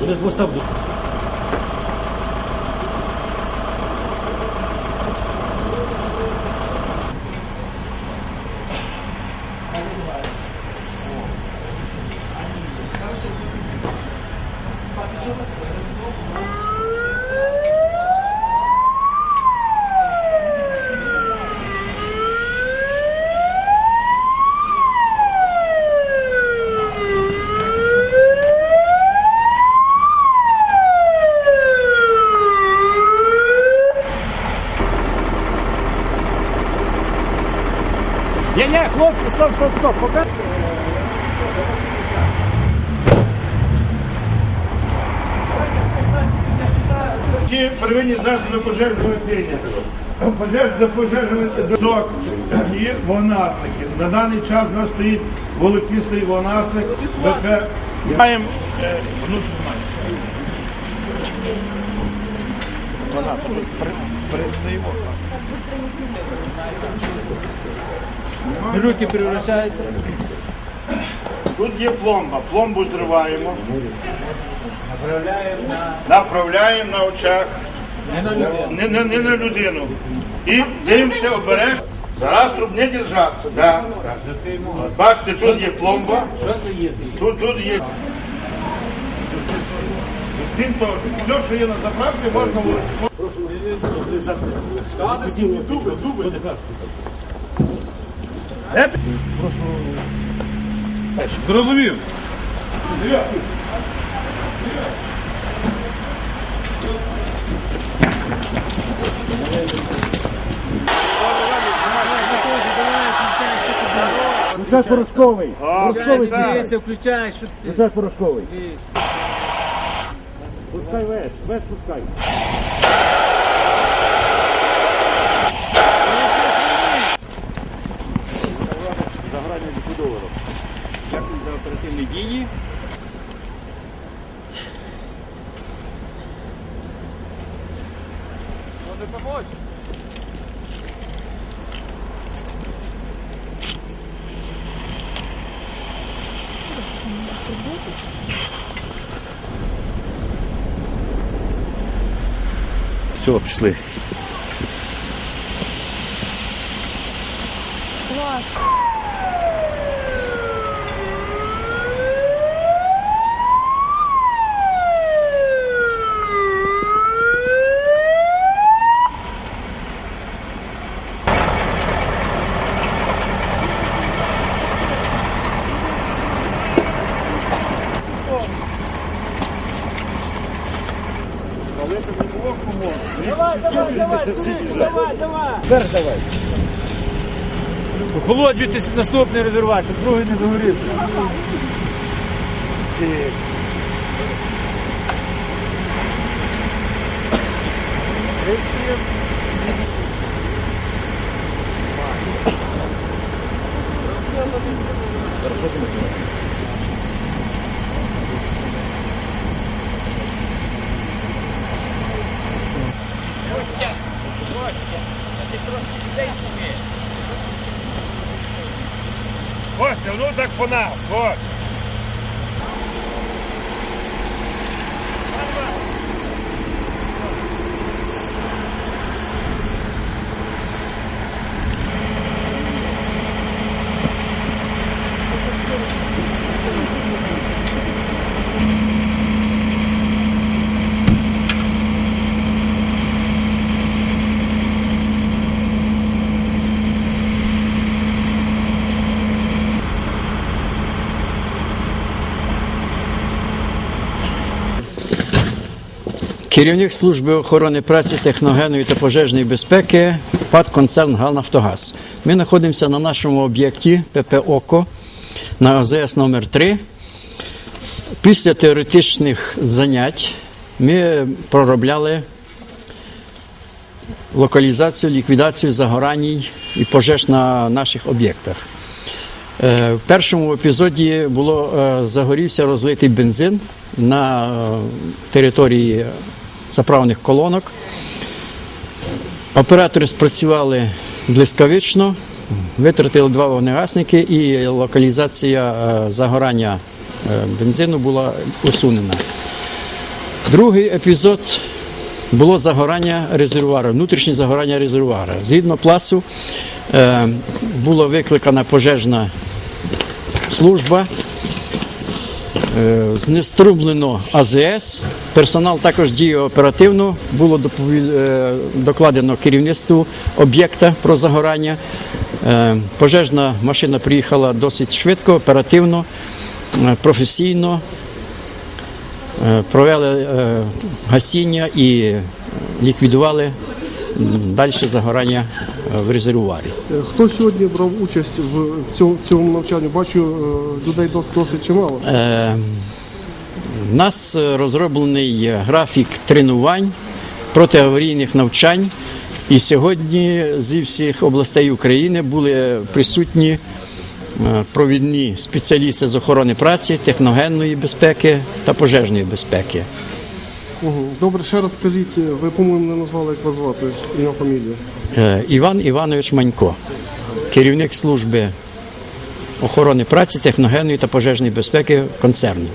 Вони з моста будуть. Ні-ні, хлопці, стоп, стоп, стоп, поки. Ті первинні засоби пожежного гасіння. Пожеж до пожежного дозок і вогнасники. На даний час у нас стоїть волокістий вогнасник. БК. Маємо одну. Вона при, при, це його. Руки превращаються. Тут є пломба. Пломбу зриваємо. Направляємо на очах. Не, не, не на людину. І дивимося обережно. Зараз тут не держатися. Да. Бачите, тут є пломба. Тут, тут є. Цим теж. Все, що є на заправці, можна вулиці. Зрозумів. Ручак порошковий. Порошковий дивися, включай, що ти. Ручак порошковий. Пускай веш, веш пускай. Дякую за оперативні дії. Може помочь? Все, пішли. Давай, Вверх давай. Охолоджуйтесь наступний резерват, щоб другий не загорівся. ótica. Você trouxe 10 comer. Você não com Керівник служби охорони праці, техногенної та пожежної безпеки ПАД концерн «Галнафтогаз». Ми знаходимося на нашому об'єкті ПП «Око» на АЗС номер 3 Після теоретичних занять ми проробляли локалізацію, ліквідацію загорань і пожеж на наших об'єктах. Е, В першому епізоді було е, загорівся розлитий бензин на е, території заправних колонок. Оператори спрацювали блискавично, витратили два вогнегасники і локалізація е, загорання е, бензину була усунена. Другий епізод було загорання резервуара, внутрішнє загорання резервуара. Згідно пласу е, була викликана пожежна служба, знеструмлено АЗС. Персонал також діє оперативно. Було е, докладено керівництву об'єкта про загорання. Е, Пожежна машина приїхала досить швидко, оперативно, е, професійно. Е, Провели е, гасіння і ліквідували далі загорання е, в резервуарі. Е, Хто сьогодні брав участь в цьому, навчанні? Бачу, е, людей дос- досить чимало. У нас розроблений графік тренувань протиаварійних навчань. І сьогодні зі всіх областей України були присутні провідні спеціалісти з охорони праці, техногенної безпеки та пожежної безпеки. Добре, ще раз скажіть, ви, по-моєму, не назвали, як вас звати, ім'я фамілію. Е, Іван Іванович Манько, керівник служби охорони праці, техногенної та пожежної безпеки концерну.